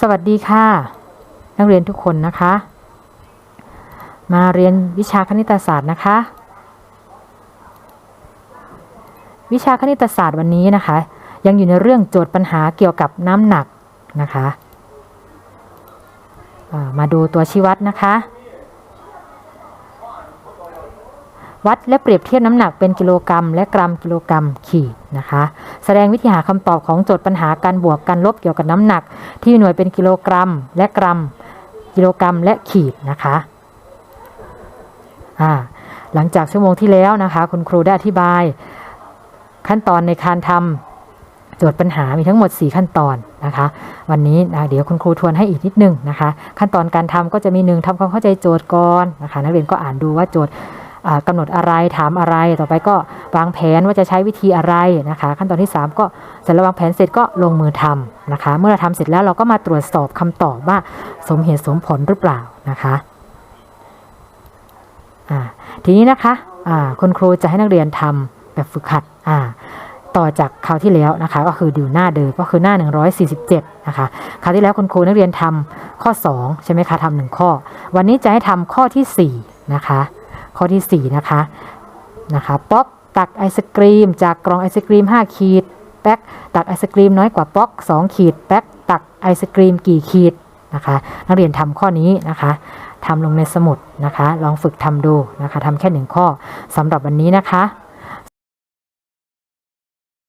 สวัสดีค่ะ นักเรียนทุกคนนะคะ มาเรียนวิชาคณิตศาสตร์นะคะ วิชาคณิตศาสตร์วันนี้นะคะ ยังอยู่ในเรื่องโจทย์ปัญหาเกี่ยวกับน้ำหนักนะคะามาดูตัวชี้วัดนะคะ วัดและเปรียบเทียบน้ำหนักเป็นกิโลกรัม และกรัมกิโลกรัมขีดนะคะ แสดงวิธีหาคำตอบของโจทย์ปัญหาการบวกการลบเกี่ยวกับน้ำหนัก ที่หน่วยเป็นกิโลกรัม และกรัม กิโลกรัมและขีดนะคะอ่าหลังจากชั่วโมงที่แล้วนะคะ คุณครูได้อธิบาย ขั้นตอนในการทำโจทย์ปัญหามีทั้งหมด 4 ขั้นตอนนะคะ วันนี้นะเดี๋ยวคุณครูทวนให้อีกนิดนึงนะคะ ขั้นตอนการทำก็จะมีหนึ่งทำความเข้าใจโจทย์ก่อนนะคะ นักเรียนก็อ่านดูว่าโจทย์ อ่ากำหนดอะไรถามอะไรต่อไปก็วางแผนว่าจะใช้วิธีอะไรนะคะ ขั้นตอนที่ 3 ก็เสร็จแล้ววางแผนเสร็จก็ลงมือทำนะคะ เมื่อเราทำเสร็จแล้วเราก็มาตรวจสอบคำตอบว่าสมเหตุสมผลหรือเปล่านะคะทีนี้นะคะคุณครูจะให้นักเรียนทำแบบฝึกหัดต่อจากคราวที่แล้วนะคะ ก็คือดูหน้าเดิมก็คือหน้า 147 นะคะคราวที่แล้วคุณครูนักเรียนทำข้อ 2 ใช่ไหมคะทำหนึ่งข้อ วันนี้จะให้ทำข้อทีสี่ 4 นะคะ ข้อทีสี่ 4 นะคะนะคะป๊อกตักไอศกรีม จากกล่องไอศกรีม 5 ขีดแป๊กตักไอศกรีมน้อยกว่าป๊อก 2 ขีดแป๊กตักไอศกรีมกี่ขีดนะคะนักเรียนทำข้อนี้นะคะทำลงในสมุดนะคะ ลองฝึกทำดูนะคะทำแค่หนึ่งข้อสำหรับวันนี้นะคะ